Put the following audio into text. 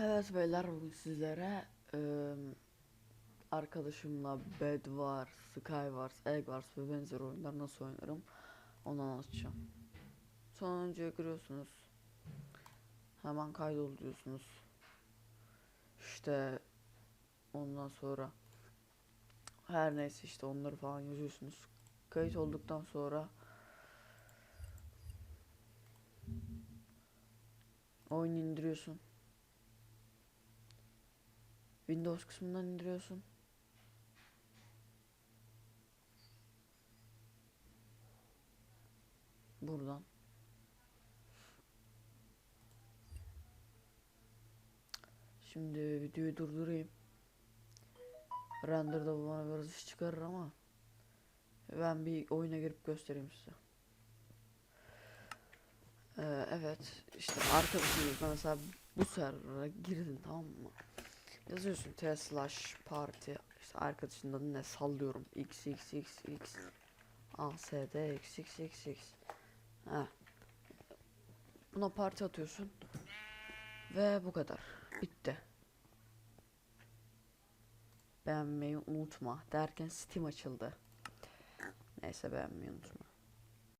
Evet beyler bugün sizlere eee, arkadaşımla Bed Wars, Skywars, Egg Wars ve benzer oyunlar nasıl oynarım onu anlatacağım. Sonuncuya giriyorsunuz. Hemen kaydol diyorsunuz. İşte ondan sonra her neyse işte onları falan yazıyorsunuz. Kayıt olduktan sonra oyunu indiriyorsun. Windows kısmından indiriyorsun. Buradan. Şimdi videoyu durdurayım. Render'da bu bana biraz iş çıkarır ama ben bir oyuna girip göstereyim size. Ee, evet işte arkadaşınızla mesela bu server'a girdin tamam mı? Yazıyorsun t slash party işte arkadaşın ne sallıyorum x x x x a s d x x x x ha. Buna parti atıyorsun ve bu kadar bitti. Beğenmeyi unutma derken Steam açıldı. Neyse beğenmeyi unutma.